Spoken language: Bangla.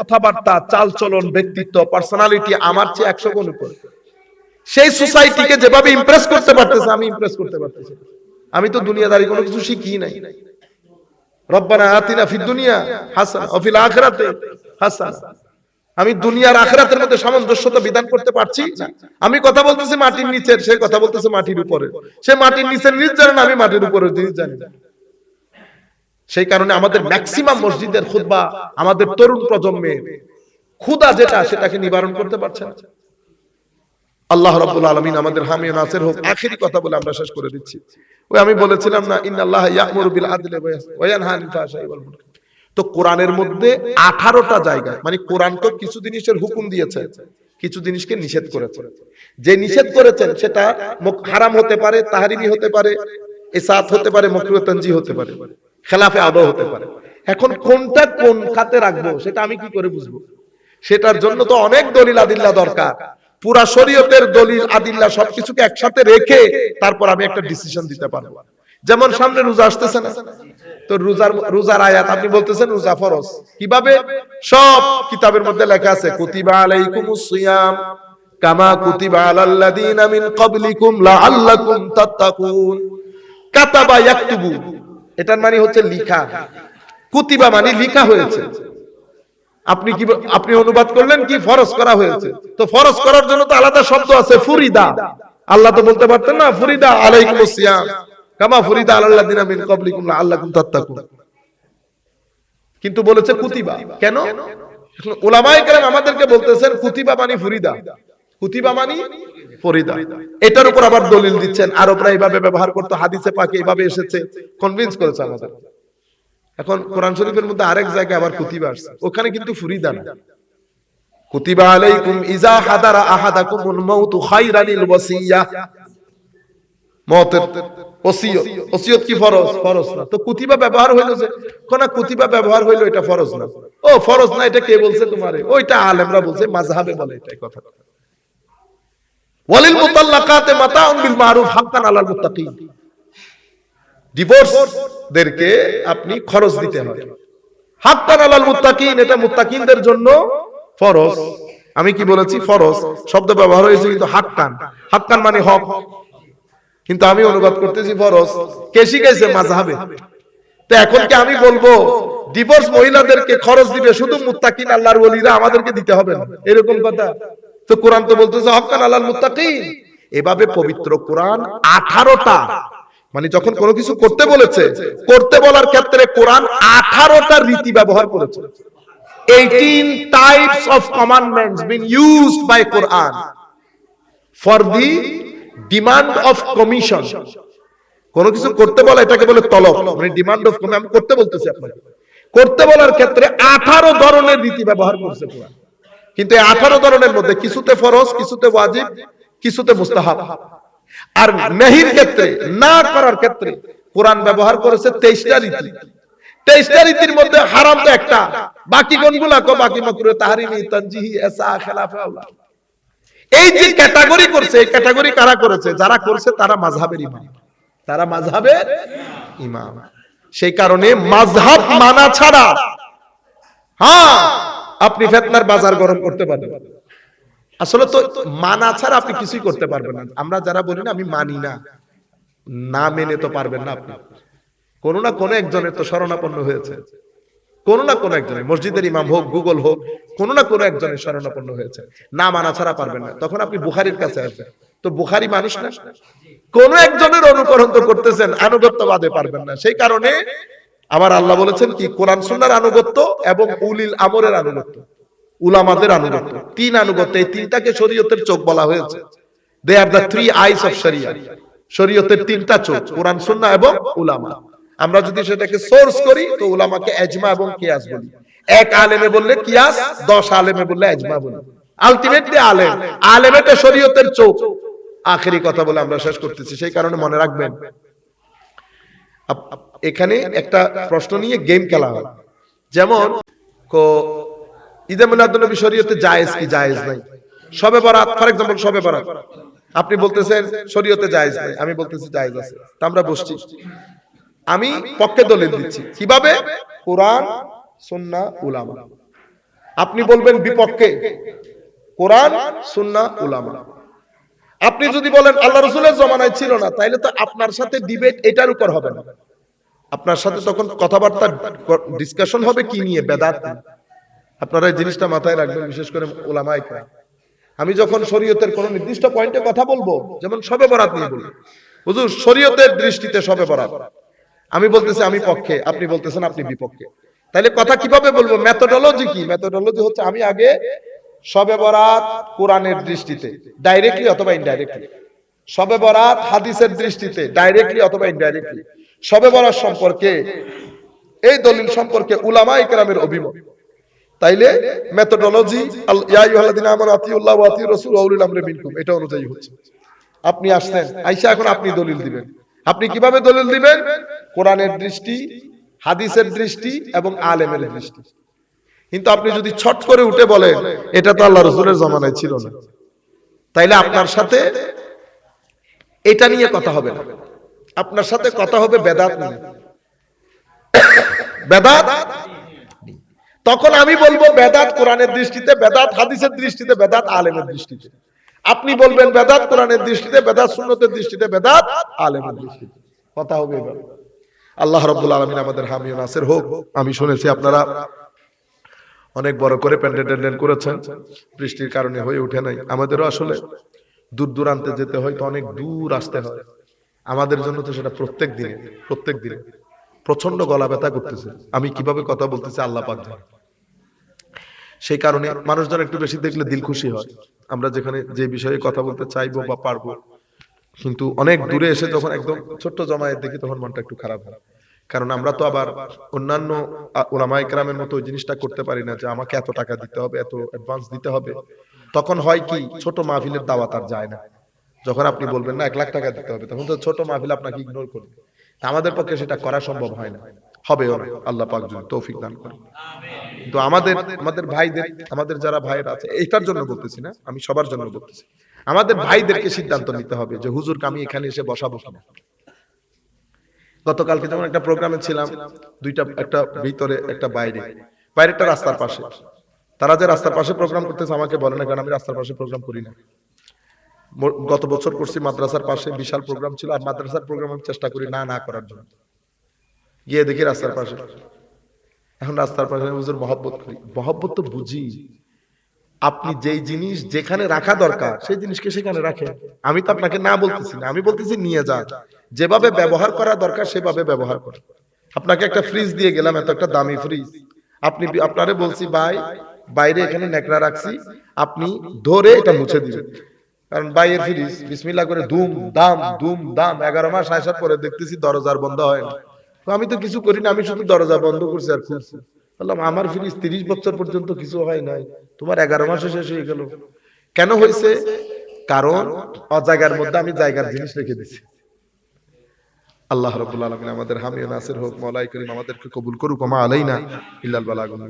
কথাবার্তা, চালচলন, ব্যক্তিত্ব পার্সোনালিটি আমার চেয়ে একশো গুণ উপরে। সেই সোসাইটিকে যেভাবে ইমপ্রেস করতে পারতেছে, আমি ইমপ্রেস করতে পারতেছি আমি তো দুনিয়াদারি কোনো কিছু শিখি নাই। রব্বানা আতিনা দুনিয়া হাসান অফিল আখরাতে হাসান। আমি দুনিয়ার আখরাতের মধ্যে সামঞ্জস্যতা বিধান করতে পারছি। আমি কথা বলতেছি মাটির নিচের, সে কথা বলতেছে মাটির উপরে। সে মাটির নিচের নিচ জানে না আমি মাটির উপরে জিনিস জানি না। সেই কারণে আমাদের ম্যাক্সিমাম মসজিদের খুতবা আমাদের তরুণ প্রজন্মের ক্ষুদা যেটা সেটাকে নিবারণ করতে পারছে না আল্লাহ রাব্বুল আলামিন আমাদের হামি ও নাসির হোক আখেরি কথা বলে আমরা শেষ করে দিচ্ছি। ওই আমি বলেছিলাম না ইন্নাল্লাহ ইয়া'মুরু বিল আদলি ওয়া ইয়ানহা আনিল ফাহশাই ওয়াল মুনকার। তো কোরআনের মধ্যে 18টা জায়গায় মানে কোরআন তো কিছু জিনিসের হুকুম দিয়েছে কিছু জিনিসকে নিষেধ করেছে। যে নিষেধ করেছেন সেটা হারাম হতে পারে তাহরিমি হতে পারে ইসাত হতে পারে মকরুহ তানজি হতে পারে খেলাফে আদৌ হতে পারে। এখন কোনটা কোন খাতে রাখব, সেটা আমি কি করে বুঝব? সেটার জন্য তো অনেক দলিল আদিল্লা দরকার। পুরা শরীয়তের দলিল আদিল্লা সবকিছুকে একসাথে রেখে তারপর আমি একটা ডিসিশন দিতে পারব। যেমন সামনে রোজা আসতেছে না। তো রোজার রোজার আয়াত, আপনি বলতেছেন রোজা ফরজ। কীভাবে? সব কিতাবের মধ্যে লেখা আছে, কুতিবা আলাইকুমুস সিয়াম কামা কুতিবা আলাল্লাযিনা মিন ক্বাবলিকুম লাআল্লাকুম তাত্তাকুন কাতাবা ইয়াকতুবু এটার মানে হচ্ছে লিখা। কুতিবা মানে লিখা হয়েছে। আপনি কি আপনি অনুবাদ করলেন কি ফরজ করা হয়েছে? তো ফরজ করার জন্য তো আলাদা শব্দ আছে, ফুরিদা। আল্লাহ তো বলতে পারতেন না, ফুরিদা আলাইকুমুস সিয়াম। কামা ফুরিদা আলাল্লাযিনা মিন ক্বাবলিকুম লাআল্লাকুম তাত্তাকুন। কিন্তু বলেছে কুতিবা। কেন? ওলামায়ে কেরাম আমাদেরকে বলতেছেন, কুতিবা মানে ফুরিদা। কুতিবা মানে ফরিদা। এটার উপর আবার দলিল দিচ্ছেন। আরবরা এইভাবে ব্যবহার করতো হাদিসে পাকে এইভাবে এসেছে। কনভিন্স করেছে আমাদের। এখন কোরআন শরীফের মধ্যে আরেক জায়গায় আবার কুতিবা আসছে। ওখানে কিন্তু ফুরিদা না। কুতিবা আলাইকুম ইজা হাদারা আহাদাকুমুল মাউতু খায়রানিল ওয়াসিয়া। মতের ওসিয়ত। ওসিয়ত কি ফরজ? ফরজ না। তো কুতিবা ব্যবহার হইল যে কোন কুতিবা ব্যবহার হইল এটা ফরজ না। ও ফরজ না এটা কে বলছে তোমারে? ওইটা আলেমরা বলছে মাযহাবে বলে এটা কথা ওয়ালিল মুতাল্লাকাতে মাতাউন বিল মারুফ হাক্কান আলাল মুত্তাকিন। ডিভোর্স দেরকে আপনি খরচ দিতে হাক্কান আলাল মুত্তাকিন, এটা মুত্তাকিনদের জন্য ফরজ। আমি কি বলেছি? ফরজ। শব্দ ব্যবহার হয়েছে কিন্তু হাক্কান। হাক্কান মানে হক। কিন্তু আমি অনুবাদ করতেছি ফরজ। কে শিখাইছে? মাযহাবে। তো এখন কি আমি বলব? ডিভোর্স মহিলাদেরকে খরচ দিবে শুধু মুত্তাকিন, আল্লাহর ওলিরা আমাদেরকে দিতে হবে এরকম কথা। তো কোরআন তো বলতেছে, হকান আল্লাহর মুত্তাকিন। এভাবে পবিত্র কোরআন 18টা মানে যখন কোনো কিছু করতে বলেছে, করতে বলার ক্ষেত্রে কোরআন 18টা রীতি ব্যবহার করেছে। 18 types of commandments been used by Quran for the demand of commission কোন কিছু করতে বলা, এটাকে বলে তলব। মানে ডিমান্ড অফ আমি করতে বলতেছি আপনাকে। করতে বলার ক্ষেত্রে আঠারো ধরনের রীতি ব্যবহার করছে কোরআন। কিন্তু এই আঠারো ধরনের মধ্যে কিছুতে ফরজ, কিছুতে ওয়াজিব, কিছুতে মুস্তাহাব। আর নেহির ক্ষেত্রে, না করার ক্ষেত্রে কোরআন ব্যবহার করেছে তেইশটা রীতি। তেইশটা রীতির মধ্যে হারাম তো একটা। বাকি কো বাকি এসা এই যে ক্যাটাগরি করছে, এই ক্যাটাগরি কারা করেছে? যারা করছে তারা মাযহাবের ইমাম। তারা ইমাম। সেই কারণে মাযহাব মানা ছাড়া হ্যাঁ আপনি ফেতনার বাজার গরম করতে পারবেন। আসলে তো মানা ছাড়া আপনি কিছুই করতে পারবেন না। আমরা যারা বলি না, আমি মানি না। না মেনে তো পারবেন না আপনি। কোন না কোন একজনের তো শরণাপন্ন হয়েছে। কোন না কোন একজনের, মসজিদের ইমাম হোক, গুগল হোক, কোন না কোন একজনের শরণাপন্ন হয়েছে। না মানা ছাড়া পারবেন না। তখন আপনি বুখারির কাছে আসবেন। তো বুখারি মানুষ না? কোন একজনের অনুকরণ তো করতেছেন, আনুগত্যবাদে পারবেন না। সেই কারণে আবার আল্লাহ বলেছেন কি? কোরআন সুন্নাহর আনুগত্য এবং উলিল আমরের আনুগত্য। উলামাদের আনুগত্য। তিন আনুগত্য। এই তিনটাকে শরীয়তের চোখ বলা হয়েছে। They are the three eyes of Sharia শরীয়তের তিনটা চোখ, কোরআন, সুন্নাহ এবং উলামা। আমরা যদি সেটাকে সোর্স করি, তো উলামাকে এজমা এবং কিয়াস বলি। এক আলেমে বললে কিয়াস, দশ আলেমে বললে এজমা বলি। আলটিমেটলি আলেম। আলেম এটা শরীয়তের চোখ। আখেরি কথা বলে আমরা শেষ করতেছি। সেই কারণে মনে রাখবেন এখানে একটা প্রশ্ন নিয়ে গেম খেলা হয়। যেমন ঈদে মিলাদুন্নবী শরীয়তে জায়েজ কি? জায়েজ নাই। সবে বরাত ফর এক্সাম্পল সবে বরাত। আপনি বলতেছেন শরীয়তে জায়েজ নাই। আমি বলতেছি জায়েজ আছে। তা আমরা বসছি। আমি পক্ষে দলিল দিচ্ছি। কীভাবে? কোরআন সুন্নাহ উলামা। আপনি বলবেন বিপক্ষে। কোরআন সুন্না উলামা। আপনি যদি বলেন আল্লাহ রসুলের জমানায় ছিল না তাইলে তো আপনার সাথে ডিবেট এটার উপর হবে না। আপনার সাথে তখন কথাবার্তা ডিসকাশন হবে কি নিয়ে, বেদাত? আপনারা এই জিনিসটা মাথায় রাখবেন, বিশেষ করে কেরাম। আমি যখন শরীয়তের কোন নির্দিষ্ট পয়েন্টে কথা বলব, যেমন সবে বরাত নিয়ে বলব হুজুর, শরীয়তের দৃষ্টিতে সবে বরাত। আমি বলতেছি, আমি পক্ষে, আপনি বলতেছেন, আপনি বিপক্ষে। তাহলে কথা কীভাবে বলব? মেথোডোলজি কি? মেথোডোলজি হচ্ছে, আমি আগে সবে বরাত কোরআনের দৃষ্টিতে ডাইরেক্টলি অথবা ইনডাইরেক্টলি সবে বরাত হাদিসের দৃষ্টিতে ডাইরেক্টলি অথবা ইনডাইরেক্টলি সবে বরাত সম্পর্কে, এই দলিল সম্পর্কে উলামা ইকরামের অভিমত। তাইলে মেথোডোলজি এটা অনুযায়ী হচ্ছে। আপনি আসছেন, আইসা এখন আপনি দলিল দিবেন। আপনি কীভাবে দলিল দিবেন? কোরআনের দৃষ্টি, হাদিসের দৃষ্টি এবং আলেমের দৃষ্টি। কিন্তু আপনি যদি ছট করে উঠে বলেন, এটা তো আল্লাহ রসুলের জমানায় ছিল না। তাইলে আপনার সাথে এটা নিয়ে কথা হবে না। আপনার সাথে কথা হবে বেদাত বেদাত। তখন আমি বলব বেদাত কোরআনের দৃষ্টিতে বেদাত হাদিসের দৃষ্টিতে বেদাত আলেমের দৃষ্টিতে। আপনি বলবেন বেদাত কোরআনের দৃষ্টিতে বেদাত সুন্নতের দৃষ্টিতে বেদাত আলেমের দৃষ্টিতে। কথা হবে এবার। আল্লাহ রাব্বুল আলামিন আমাদের হামিও নাসির হোক আমি শুনেছি আপনারা অনেক বড় করে প্যান্ডেল করেছেন। বৃষ্টির কারণে হয়ে ওঠে নাই। আমাদেরও আসলে দূর দূরান্তে যেতে হয় তো অনেক দূর আসতে হয়। আমাদের জন্য তো সেটা প্রত্যেক দিনে প্রত্যেক দিনে। প্রচণ্ড গলা ব্যথা করতেছে। আমি কীভাবে কথা বলতেছি আল্লাহ পাক সেই কারণে মানুষজন একটু বেশি দেখলে দিল খুশি হয়। আমরা যেখানে যে বিষয়ে কথা বলতে চাইব বা পারব। কিন্তু অনেক দূরে এসে যখন একদম ছোট্ট জমায়েত দেখি, তখন মনটা একটু খারাপ হয়। কারণ আমরা তো আবার অন্যান্য ওলামাই ক্রামের মতো ওই জিনিসটা করতে পারি না যে আমাকে এত টাকা দিতে হবে, এত অ্যাডভান্স দিতে হবে। তখন হয় কি, ছোট মাহফিলের দাওয়াত আর যায় না। যখন আপনি বলবেন, না, এক লাখ টাকা দিতে হবে, তখন তো ছোট মাহফিল আপনাকে ইগনোর করবে। আমাদের পক্ষে সেটা করা সম্ভব হয় না। হবেও না। আল্লাহ পাক যদি তৌফিক দান করে কিন্তু আমাদের আমাদের ভাইদের, আমাদের যারা ভাইয়েরা আছে এটার জন্য বলতেছি না, আমি সবার জন্য বলতেছি। আমাদের ভাইদেরকে সিদ্ধান্ত নিতে হবে যে, হুজুরকে আমি এখানে এসে বসাবো কিনা? গতকালকে যেমন একটা প্রোগ্রামে ছিলাম, দুইটা, একটা ভিতরে, একটা বাইরে। বাইরেটা রাস্তার পাশে। তারা যে রাস্তার পাশে প্রোগ্রাম করতেছে, আমাকে বলে না, কারণ আমি রাস্তার পাশে প্রোগ্রাম করি না। গত বছর করছি, মাদ্রাসার পাশে বিশাল প্রোগ্রাম ছিল, আর মাদ্রাসার প্রোগ্রাম আমি চেষ্টা করি না না করার জন্য। গিয়ে দেখি রাস্তার পাশে। এখন রাস্তার পাশে হুজুর মহব্বত করি। মহব্বত তো বুঝি। আপনি যেই জিনিস যেখানে রাখা দরকার, সেই জিনিসকে সেখানে রাখেন আমি তো আপনাকে না বলতেছি না, আমি বলতেছি নিয়ে যান। যেভাবে ব্যবহার করা দরকার, সেভাবে ব্যবহার করেন আপনাকে একটা ফ্রিজ দিয়ে গেলাম, এত একটা দামি ফ্রিজ আপনি আপনারে বলছি, ভাই, বাইরে এখানে নেকড়া রাখছি। আপনি ধরে এটা মুছে দিবেন। কারণ বাইরের ফ্রিজ বিসমিল্লাহ করে ধুম, দাম ধুম, দাম, এগারো মাস আসার পরে দেখতেছি দরজার বন্ধ হয় না। তো আমি তো কিছু করি না, আমি শুধু দরজা বন্ধ করছি আর খুলছি। বললাম, আমার ফ্রিজ তিরিশ বছর পর্যন্ত কিছু হয় নাই, তোমার এগারো মাসে শেষ হয়ে গেল। কেন হয়েছে? কারণ অজায়গার মধ্যে আমি জায়গার জিনিস রেখে দিছি। আল্লাহ রবুল্লা আলমিন আমাদের হামিও নাসির হোক মলাই করিম আমাদেরকে কবুল করুক মা আলাইনা ইল্লাল বালাগুল